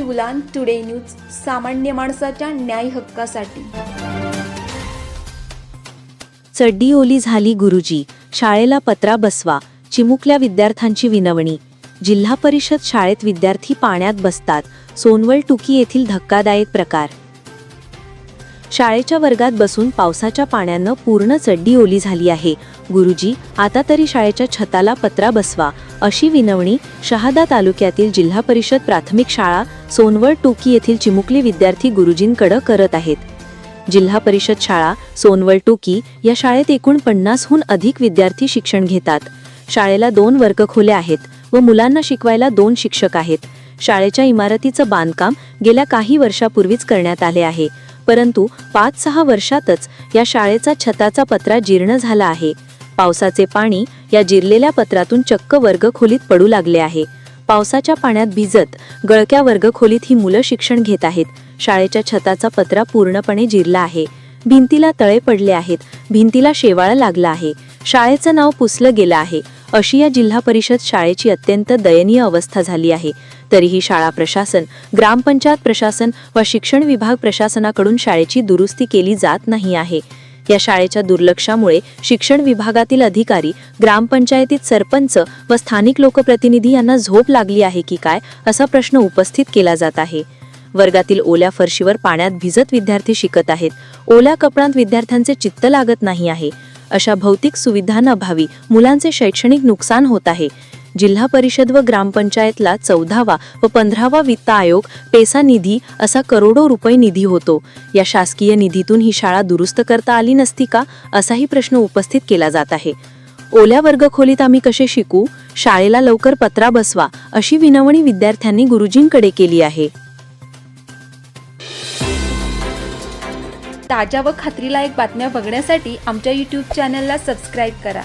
उलान today news सामान्य माणसाच्या न्याय हक्कासाठी. चड्डी ओली झाली गुरुजी शाळेला पत्रा बसवा चिमुकल्या विद्यार्थ्यांची विनवणी. जिल्हा परिषद शाळेत विद्यार्थी पाण्यात बसतात सोनवल टुकी येथील धक्कादायक प्रकार. शाळेच्या वर्गात बसून पावसाच्या पाण्यानं पूर्ण चड्डी ओली झाली आहे. गुरुजी आता तरी शाळेच्या छताला पत्रा बसवा अशी विनवणी शहादा तालुक्यातील जिल्हा परिषद प्राथमिक शाळा सोनवळ टोकी येथील चिमुकली विद्यार्थी गुरुजींकडे करत आहेत. जिल्हा परिषद शाळा सोनवळ टोकी या शाळेत एकूण पन्नासहून अधिक विद्यार्थी शिक्षण घेतात. शाळेला दोन वर्गखोल्या आहेत व मुलांना शिकवायला दोन शिक्षक आहेत. शाळेच्या इमारतीचं बांधकाम गेल्या काही वर्षापूर्वीच करण्यात आले आहे. परंतु पाच सहा वर्षातच या शाळेचा छताचा पत्रा जीर्ण झाला आहे. पावसाचे पाणी या जिरलेल्या पत्रातून चक्क वर्गखोलीत पडू लागले आहे. पावसाच्या पाण्यात भिजत गळक्या वर्गखोलीत ही मुलं शिक्षण घेत आहेत. शाळेच्या छताचा पत्रा पूर्णपणे जिरला आहे. भिंतीला तळे पडले आहेत. भिंतीला शेवाळ लागला आहे. शाळेचं नाव पुसलं गेलं आहे. अशी या जिल्हा परिषद शाळेची अत्यंत दयनीय अवस्था झाली आहे. तरीही शाळा प्रशासन ग्रामपंचायत प्रशासन व शिक्षण विभाग प्रशासनाकडून शाळेची दुरुस्ती केली जात नाही आहे. या शाळेच्या दुर्लक्षामुळे शिक्षण विभागातील अधिकारी ग्रामपंचायतीत सरपंच व स्थानिक लोकप्रतिनिधी यांना झोप लागली आहे की काय असा प्रश्न उपस्थित केला जात आहे. वर्गातील ओल्या फरशीवर पाण्यात भिजत विद्यार्थी शिकत आहेत. ओल्या कपड्यात विद्यार्थ्यांचे चित्त लागत नाही आहे. अशा भौतिक सुविधांअभावी मुलांचे शैक्षणिक नुकसान होत आहे. जिल्हा परिषद व ग्रामपंचायतला चौदावा व पंधरावा वित्त आयोग पेसा निधी असा करोडो रुपये निधी होतो. या शासकीय निधीतून ही शाळा दुरुस्त करता आली नसती का असाही प्रश्न उपस्थित केला जात आहे. ओल्या वर्गखोलीत आम्ही कसे शिकू? शाळेला लवकर पत्रा बसवा अशी विनवणी विद्यार्थ्यांनी गुरुजींकडे केली आहे. ताज्या व खात्रीलायक बातम्या बघण्यासाठी आमच्या यूट्यूब चॅनलला सबस्क्राईब करा.